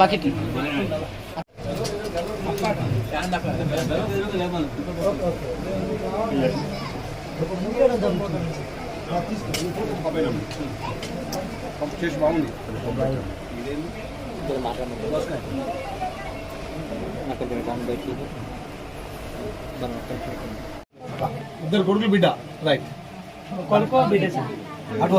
Bucket చేసి బాగుంది ఇద్దరు కొడుకులు బిడ్డ. రైట్. కొడుకో బిడ్డ సార్. అటు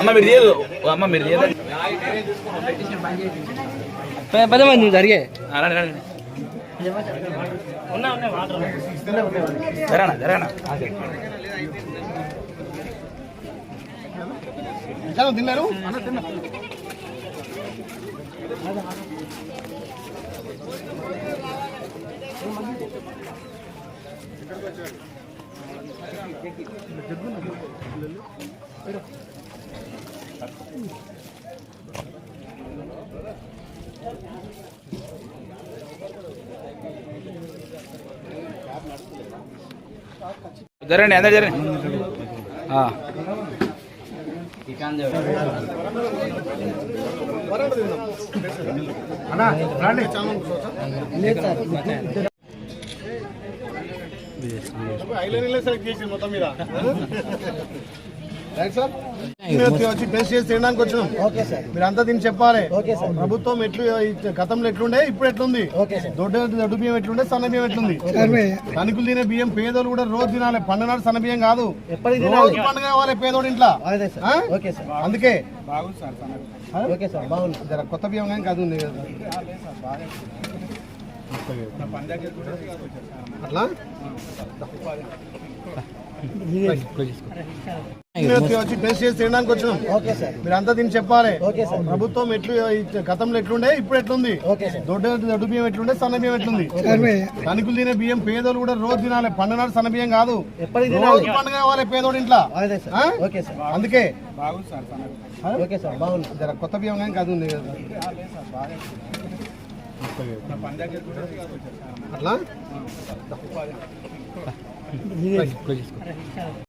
అమ్మ మీరు చేయదు అమ్మ మీరు చేయదు పద మంది జరిగే. రండి రండి. ఉన్నా ఉన్నాయి వాటర్ జరగనా జరగనా? తిన్నారు? జరగండి అందరు జరగండి. ఆ. అన్నా రండి ఐలైన్ సెలెక్ట్ చేసి మొత్తం మీద రైట్ సార్ మీరు వచ్చి టెస్ట్ చేసి తినడానికి వచ్చినాం. ఓకే సార్ మీరు అంతా దీన్ని చెప్పాలి. Okay sir. ప్రభుత్వం ఎట్లు గతంలో ఎట్లుండే ఇప్పుడు ఎట్లుంది? Okay sir. దొడ్డు దొడ్డు బియ్యం ఎట్లుండే సన్న బియ్యం ఎట్లుంది? తణుకులు తినే బియ్యం పేదోళ్ళు కూడా రోజు తినాలి. పండుగ సన్న బియ్యం కాదు. ఎప్పటికి రోజు పండుగ కావాలి పేదోడి ఇంట్లో. అదే సార్ ఆ? ఓకే సార్ అందుకే. కొత్త బియ్యం కానీ కాదు ఉంది కదా. అట్లా? మీరు వచ్చి టెస్ట్ చేసి తినడానికి వచ్చినాం. Okay sir. మీరు అంతా దీన్ని చెప్పాలి. ప్రభుత్వం ఎట్లు గతంలో ఎట్లుండే ఇప్పుడు ఎట్లుంది? దొడ్డు దొడ్డు బియ్యం ఎట్లుండే సన్న బియ్యం ఎట్లుంది? తణుకులు తినే బియ్యం పేదోళ్ళు కూడా రోజు తినాలి. పండుగ సన్న బియ్యం కాదు. రోజు పండుగ కావాలి పేదోడి ఇంట్లో. అందుకే. కొత్త బియ్యం కానీ కదా. అట్లా?